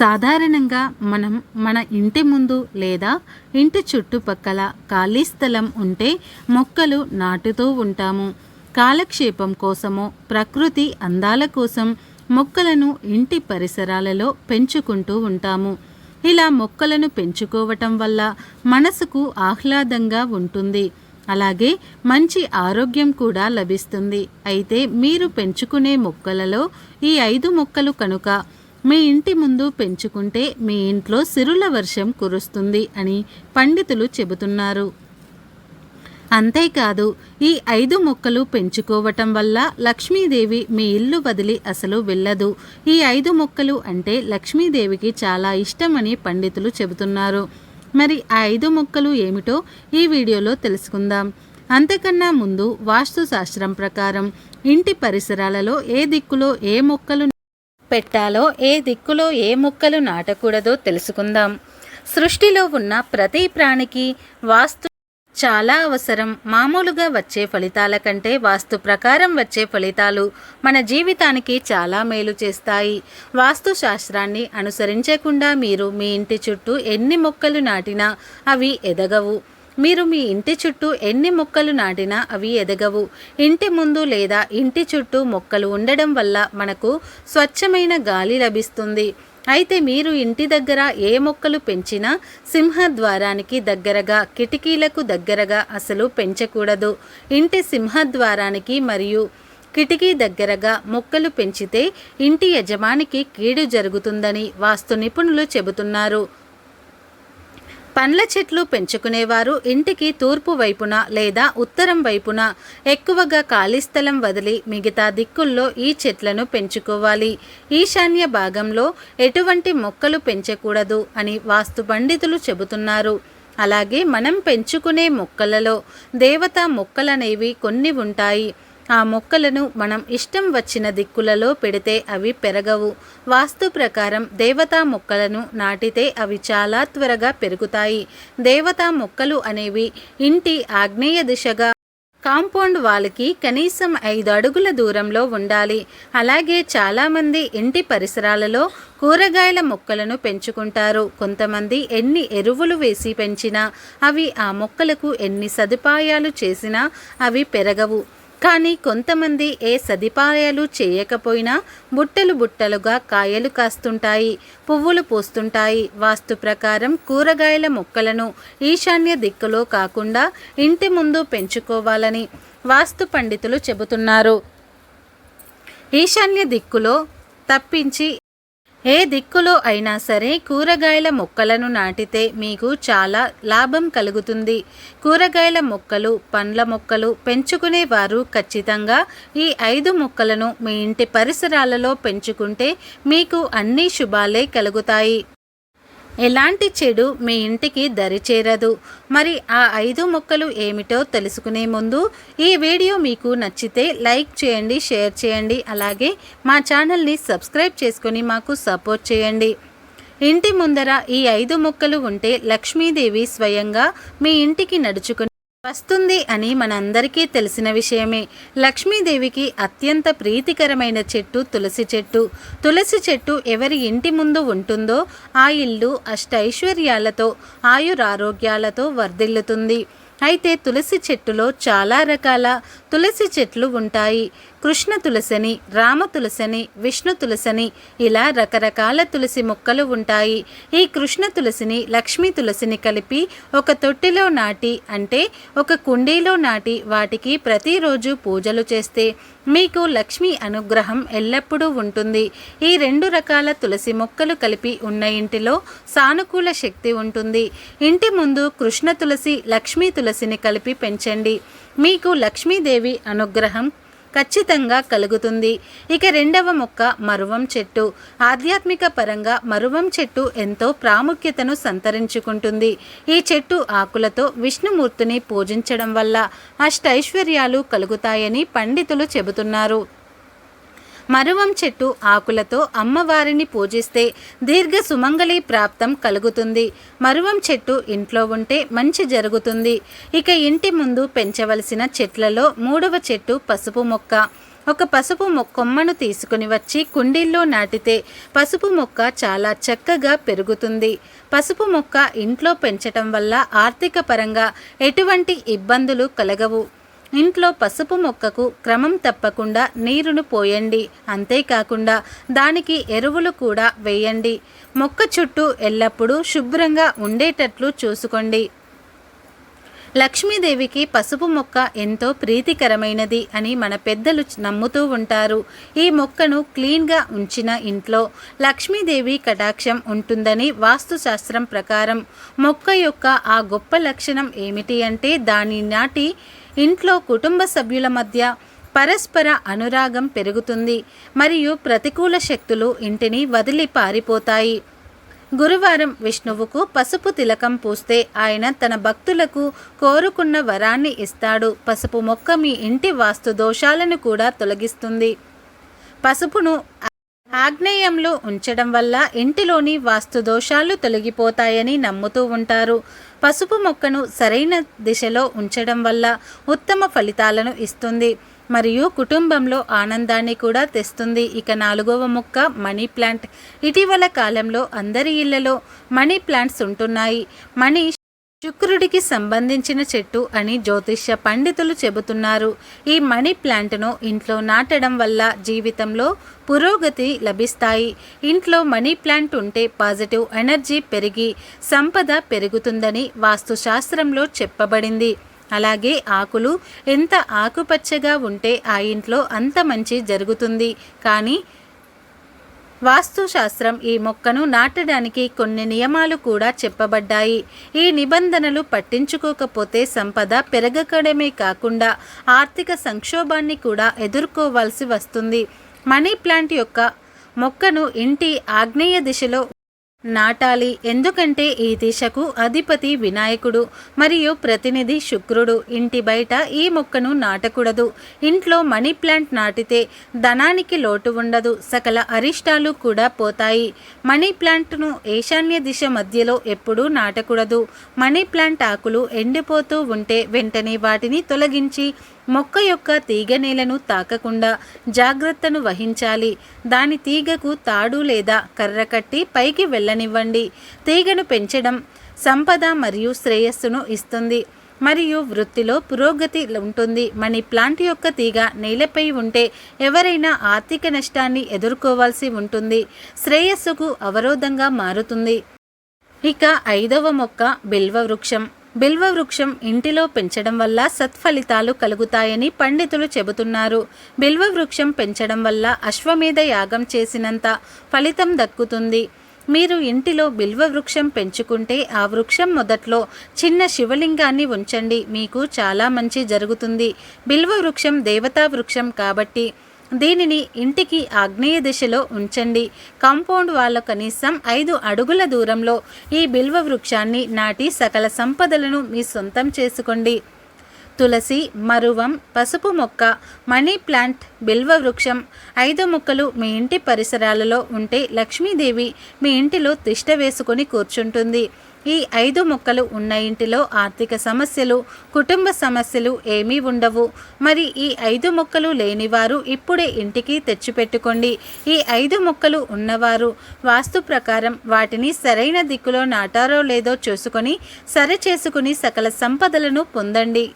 సాధారణంగా మనం మన ఇంటి ముందు లేదా ఇంటి చుట్టుపక్కల ఖాళీ స్థలం ఉంటే మొక్కలు నాటుతూ ఉంటాము. కాలక్షేపం కోసమో ప్రకృతి అందాల కోసం మొక్కలను ఇంటి పరిసరాలలో పెంచుకుంటూ ఉంటాము. ఇలా మొక్కలను పెంచుకోవటం వల్ల మనసుకు ఆహ్లాదంగా ఉంటుంది. అలాగే మంచి ఆరోగ్యం కూడా లభిస్తుంది. అయితే మీరు పెంచుకునే మొక్కలలో ఈ ఐదు మొక్కలు కనుక మీ ఇంటి ముందు పెంచుకుంటే మీ ఇంట్లో సిరుల వర్షం కురుస్తుంది అని పండితులు చెబుతున్నారు. అంతేకాదు ఈ ఐదు మొక్కలు పెంచుకోవటం వల్ల లక్ష్మీదేవి మీ ఇల్లు వదిలి అసలు వెళ్ళదు. ఈ ఐదు మొక్కలు అంటే లక్ష్మీదేవికి చాలా ఇష్టమని పండితులు చెబుతున్నారు. మరి ఆ ఐదు మొక్కలు ఏమిటో ఈ వీడియోలో తెలుసుకుందాం. అంతకన్నా ముందు వాస్తు శాస్త్రం ప్రకారం ఇంటి పరిసరాలలో ఏ దిక్కులో ఏ మొక్కలు పెట్టాలో ఏ దిక్కులో ఏ మొక్కలు నాటకూడదో తెలుసుకుందాం. సృష్టిలో ఉన్న ప్రతి ప్రాణికి వాస్తు చాలా అవసరం. మామూలుగా వచ్చే ఫలితాల కంటే వాస్తు ప్రకారం వచ్చే ఫలితాలు మన జీవితానికి చాలా మేలు చేస్తాయి. వాస్తు శాస్త్రాన్ని అనుసరించకుండా మీరు మీ ఇంటి చుట్టూ ఎన్ని మొక్కలు నాటినా అవి ఎదగవు. మీరు మీ ఇంటి చుట్టూ ఎన్ని మొక్కలు నాటినా అవి ఎదగవు. ఇంటి ముందు లేదా ఇంటి చుట్టూ మొక్కలు ఉండడం వల్ల మనకు స్వచ్ఛమైన గాలి లభిస్తుంది. అయితే మీరు ఇంటి దగ్గర ఏ మొక్కలు పెంచినా సింహద్వారానికి దగ్గరగా కిటికీలకు దగ్గరగా అసలు పెంచకూడదు. ఇంటి సింహద్వారానికి మరియు కిటికీ దగ్గరగా మొక్కలు పెంచితే ఇంటి యజమానికి కీడు జరుగుతుందని వాస్తు నిపుణులు చెబుతున్నారు. పండ్ల చెట్లు పెంచుకునేవారు ఇంటికి తూర్పు వైపున లేదా ఉత్తరం వైపున ఎక్కువగా ఖాళీ స్థలం వదిలి మిగతా దిక్కుల్లో ఈ చెట్లను పెంచుకోవాలి. ఈశాన్య భాగంలో ఎటువంటి మొక్కలు పెంచకూడదు అని వాస్తు పండితులు చెబుతున్నారు. అలాగే మనం పెంచుకునే మొక్కలలో దేవతా మొక్కలనేవి కొన్ని ఉంటాయి. ఆ మొక్కలను మనం ఇష్టం వచ్చిన దిక్కులలో పెడితే అవి పెరగవు. వాస్తు ప్రకారం దేవతా మొక్కలను నాటితే అవి చాలా త్వరగా పెరుగుతాయి. దేవతా మొక్కలు అనేవి ఇంటి ఆగ్నేయ దిశగా కాంపౌండ్ వాళ్ళకి కనీసం ఐదు అడుగుల దూరంలో ఉండాలి. అలాగే చాలామంది ఇంటి పరిసరాలలో కూరగాయల మొక్కలను పెంచుకుంటారు. కొంతమంది ఎన్ని ఎరువులు వేసి పెంచినా అవి ఆ మొక్కలకు ఎన్ని సదుపాయాలు చేసినా అవి పెరగవు. కానీ కొంతమంది ఏ సదుపాయాలు చేయకపోయినా బుట్టలు బుట్టలుగా కాయలు కాస్తుంటాయి పువ్వులు పూస్తుంటాయి. వాస్తు ప్రకారం కూరగాయల మొక్కలను ఈశాన్య దిక్కులో కాకుండా ఇంటి ముందు పెంచుకోవాలని వాస్తు పండితులు చెబుతున్నారు. ఈశాన్య దిక్కులో తప్పించి ఏ దిక్కులో అయినా సరే కూరగాయల మొక్కలను నాటితే మీకు చాలా లాభం కలుగుతుంది. కూరగాయల మొక్కలు పండ్ల మొక్కలు పెంచుకునేవారు ఖచ్చితంగా ఈ ఐదు మొక్కలను మీ ఇంటి పరిసరాలలో పెంచుకుంటే మీకు అన్ని శుభాలే కలుగుతాయి. ఎలాంటి చెడు మీ ఇంటికి దరిచేరదు మరి ఆ ఐదు మొక్కలు ఏమిటో తెలుసుకునే ముందు ఈ వీడియో మీకు నచ్చితే లైక్ చేయండి షేర్ చేయండి అలాగే మా ఛానల్ని సబ్స్క్రైబ్ చేసుకొని మాకు సపోర్ట్ చేయండి. ఇంటి ముందర ఈ ఐదు మొక్కలు ఉంటే లక్ష్మీదేవి స్వయంగా మీ ఇంటికి నడుచుకుని వస్తుంది అని మనందరికీ తెలిసిన విషయమే. లక్ష్మీదేవికి అత్యంత ప్రీతికరమైన చెట్టు తులసి చెట్టు. తులసి చెట్టు ఎవరి ఇంటి ముందు ఉంటుందో ఆ ఇల్లు అష్టైశ్వర్యాలతో ఆయురారోగ్యాలతో వర్ధిల్లుతుంది. అయితే తులసి చెట్టులో చాలా రకాల తులసి చెట్లు ఉంటాయి. కృష్ణ తులసిని రామ తులసిని విష్ణు తులసిని ఇలా రకరకాల తులసి మొక్కలు ఉంటాయి. ఈ కృష్ణ తులసిని లక్ష్మీ తులసిని కలిపి ఒక తొట్టిలో నాటి అంటే ఒక కుండీలో నాటి వాటికి ప్రతిరోజు పూజలు చేస్తే మీకు లక్ష్మీ అనుగ్రహం ఎల్లప్పుడూ ఉంటుంది. ఈ రెండు రకాల తులసి మొక్కలు కలిపి ఉన్న ఇంటిలో సానుకూల శక్తి ఉంటుంది. ఇంటి ముందు కృష్ణ తులసి లక్ష్మీ తులసిని కలిపి పెంచండి. మీకు లక్ష్మీదేవి అనుగ్రహం ఖచ్చితంగా కలుగుతుంది. ఇక రెండవ మొక్క మరువం చెట్టు. ఆధ్యాత్మిక పరంగా మరువం చెట్టు ఎంతో ప్రాముఖ్యతను సంతరించుకుంటుంది. ఈ చెట్టు ఆకులతో విష్ణుమూర్తిని పూజించడం వల్ల అష్టైశ్వర్యాలు కలుగుతాయని పండితులు చెబుతున్నారు. మరువం చెట్టు ఆకులతో అమ్మవారిని పూజిస్తే దీర్ఘ సుమంగళి ప్రాప్తం కలుగుతుంది. మరువం చెట్టు ఇంట్లో ఉంటే మంచి జరుగుతుంది. ఇక ఇంటి ముందు పెంచవలసిన చెట్లలో మూడవ చెట్టు పసుపు మొక్క. ఒక పసుపు కొమ్మను తీసుకుని వచ్చి కుండీల్లో నాటితే పసుపు మొక్క చాలా చక్కగా పెరుగుతుంది. పసుపు మొక్క ఇంట్లో పెంచటం వల్ల ఆర్థిక పరంగా ఎటువంటి ఇబ్బందులు కలగవు. ఇంట్లో పసుపు మొక్కకు క్రమం తప్పకుండా నీరును పోయండి. అంతేకాకుండా దానికి ఎరువులు కూడా వేయండి. మొక్క చుట్టూ ఎల్లప్పుడూ శుభ్రంగా ఉండేటట్లు చూసుకోండి. లక్ష్మీదేవికి పసుపు మొక్క ఎంతో ప్రీతికరమైనది అని మన పెద్దలు నమ్ముతూ ఉంటారు. ఈ మొక్కను క్లీన్గా ఉంచిన ఇంట్లో లక్ష్మీదేవి కటాక్షం ఉంటుందని వాస్తుశాస్త్రం ప్రకారం మొక్క యొక్క ఆ గొప్ప లక్షణం ఏమిటి అంటే దాని నాటి ఇంట్లో కుటుంబ సభ్యుల మధ్య పరస్పర అనురాగం పెరుగుతుంది మరియు ప్రతికూల శక్తులు ఇంటిని వదిలి పారిపోతాయి. గురువారం విష్ణువుకు పసుపు తిలకం పూస్తే ఆయన తన భక్తులకు కోరుకున్న వరాన్ని ఇస్తాడు. పసుపు మొక్క మీ ఇంటి వాస్తు దోషాలను కూడా తొలగిస్తుంది. పసుపును ఆగ్నేయంలో ఉంచడం వల్ల ఇంటిలోని వాస్తు దోషాలు తొలగిపోతాయని నమ్ముతూ ఉంటారు. పసుపు మొక్కను సరైన దిశలో ఉంచడం వల్ల ఉత్తమ ఫలితాలను ఇస్తుంది. మరియు కుటుంబంలో ఆనందాన్ని కూడా తెస్తుంది. ఇక నాలుగవ మొక్క మనీ ప్లాంట్. ఇటీవల కాలంలో అందరి ఇళ్ళలో మనీ ప్లాంట్స్ ఉంటున్నాయి. మనీ శుక్రుడికి సంబంధించిన చెట్టు అని జ్యోతిష్య పండితులు చెబుతున్నారు. ఈ మనీ ప్లాంట్ను ఇంట్లో నాటడం వల్ల జీవితంలో పురోగతి లభిస్తాయి. ఇంట్లో మనీ ప్లాంట్ ఉంటే పాజిటివ్ ఎనర్జీ పెరిగి సంపద పెరుగుతుందని వాస్తుశాస్త్రంలో చెప్పబడింది. అలాగే ఆకులు ఎంత ఆకుపచ్చగా ఉంటే ఆ ఇంట్లో అంత మంచి జరుగుతుంది. కానీ వాస్తుశాస్త్రం ఈ మొక్కను నాటడానికి కొన్ని నియమాలు కూడా చెప్పబడ్డాయి. ఈ నిబంధనలు పట్టించుకోకపోతే సంపద పెరగకడమే కాకుండా ఆర్థిక సంక్షోభాన్ని కూడా ఎదుర్కోవాల్సి వస్తుంది. మనీ ప్లాంట్ యొక్క మొక్కను ఇంటి ఆగ్నేయ దిశలో నాటాలి. ఎందుకంటే ఈ దిశకు అధిపతి వినాయకుడు మరియు ప్రతినిధి శుక్రుడు. ఇంటి బయట ఈ మొక్కను నాటకూడదు. ఇంట్లో మనీ ప్లాంట్ నాటితే ధనానికి లోటు ఉండదు. సకల అరిష్టాలు కూడా పోతాయి. మనీ ప్లాంట్ను ఈశాన్య దిశ మధ్యలో ఎప్పుడూ నాటకూడదు. మనీ ప్లాంట్ ఆకులు ఎండిపోతూ ఉంటే వెంటనే వాటిని తొలగించి మొక్క యొక్క తీగ నేలను తాకకుండా జాగ్రత్తను వహించాలి. దాని తీగకు తాడు లేదా కర్ర కట్టి పైకి వెళ్ళనివ్వండి. తీగను పెంచడం సంపద మరియు శ్రేయస్సును ఇస్తుంది. మరియు వృత్తిలో పురోగతి ఉంటుంది. మనీ ప్లాంట్ యొక్క తీగ నేలపై ఉంటే ఎవరైనా ఆర్థిక నష్టాన్ని ఎదుర్కోవాల్సి ఉంటుంది. శ్రేయస్సుకు అవరోధంగా మారుతుంది. ఇక ఐదవ మొక్క బిల్వ వృక్షం. బిల్వ వృక్షం ఇంటిలో పెంచడం వల్ల సత్ఫలితాలు కలుగుతాయని పండితులు చెబుతున్నారు. బిల్వ వృక్షం పెంచడం వల్ల అశ్వమేధ యాగం చేసినంత ఫలితం దక్కుతుంది. మీరు ఇంటిలో బిల్వ వృక్షం పెంచుకుంటే ఆ వృక్షం మొదట్లో చిన్న శివలింగాన్ని ఉంచండి. మీకు చాలా మంచి జరుగుతుంది. బిల్వ వృక్షం దేవతా వృక్షం కాబట్టి దీనిని ఇంటికి ఆగ్నేయ దిశలో ఉంచండి. కాంపౌండ్ వాళ్ళ కనీసం ఐదు అడుగుల దూరంలో ఈ బిల్వ వృక్షాన్ని నాటి సకల సంపదలను మీ సొంతం చేసుకోండి. తులసి మరువం పసుపు మొక్క మనీ ప్లాంట్ బిల్వ వృక్షం ఐదు మొక్కలు మీ ఇంటి పరిసరాలలో ఉంటే లక్ష్మీదేవి మీ ఇంటిలో తిష్ట వేసుకొని కూర్చుంటుంది. ఈ ఐదు మొక్కలు ఉన్న ఇంటిలో ఆర్థిక సమస్యలు కుటుంబ సమస్యలు ఏమీ ఉండవు. మరి ఈ ఐదు మొక్కలు లేనివారు ఇప్పుడే ఇంటికి తెచ్చిపెట్టుకోండి. ఈ ఐదు మొక్కలు ఉన్నవారు వాస్తు ప్రకారం వాటిని సరైన దిక్కులో నాటారో లేదో చూసుకొని సరి చేసుకుని సకల సంపదలను పొందండి.